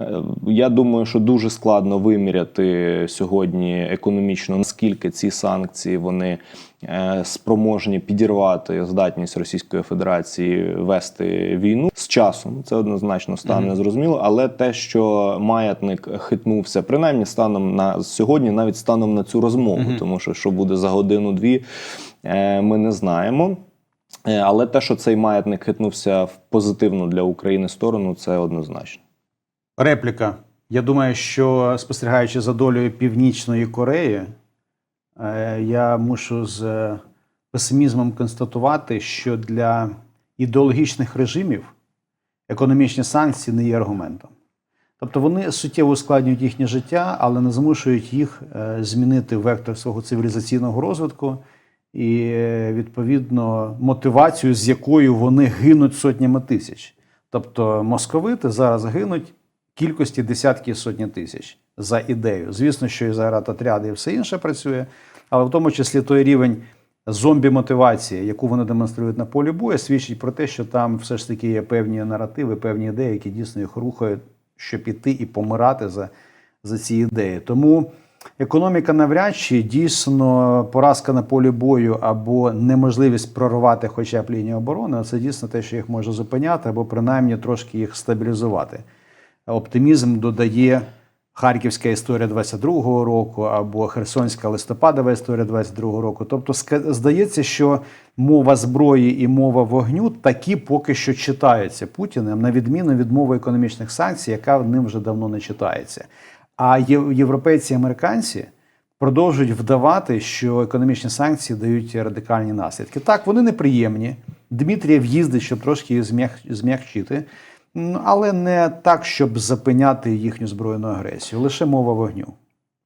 Е, Я думаю, що дуже складно виміряти сьогодні економічно, наскільки ці санкції вони е, спроможні підірвати здатність Російської Федерації вести війну з часом. Це однозначно стане зрозуміло. Але те, що маятник хитнувся, принаймні станом на сьогодні, навіть станом на цю розмову, тому що що буде за годину-дві, е, ми не знаємо. Але те, що цей маятник хитнувся в позитивну для України сторону, це однозначно. Репліка. Я думаю, що спостерігаючи за долею Північної Кореї, е, я мушу з е, песимізмом констатувати, що для ідеологічних режимів економічні санкції не є аргументом. Тобто вони суттєво ускладнюють їхнє життя, але не змушують їх е, змінити вектор свого цивілізаційного розвитку і, відповідно, мотивацію, з якою вони гинуть сотнями тисяч. Тобто московити зараз гинуть кількості десятки і сотні тисяч за ідею. Звісно, що і заградотряди і все інше працює, але в тому числі той рівень зомбі-мотивації, яку вони демонструють на полі бою, свідчить про те, що там все ж таки є певні наративи, певні ідеї, які дійсно їх рухають, щоб іти і помирати за, за ці ідеї. Тому економіка навряд чи дійсно поразка на полі бою або неможливість прорвати хоча б лінію оборони, це дійсно те, що їх може зупиняти, або принаймні трошки їх стабілізувати. Оптимізм додає Харківська історія 22-го року або Херсонська листопадова історія 22-го року. Тобто, здається, що мова зброї і мова вогню такі поки що читаються Путіним, на відміну від мови економічних санкцій, яка ним вже давно не читається. А європейці і американці продовжують вдавати, що економічні санкції дають радикальні наслідки. Так, вони неприємні. Дмитрієв їздить, щоб трошки їх зм'як- зм'якчити. Але не так, щоб зупиняти їхню збройну агресію, лише мова вогню.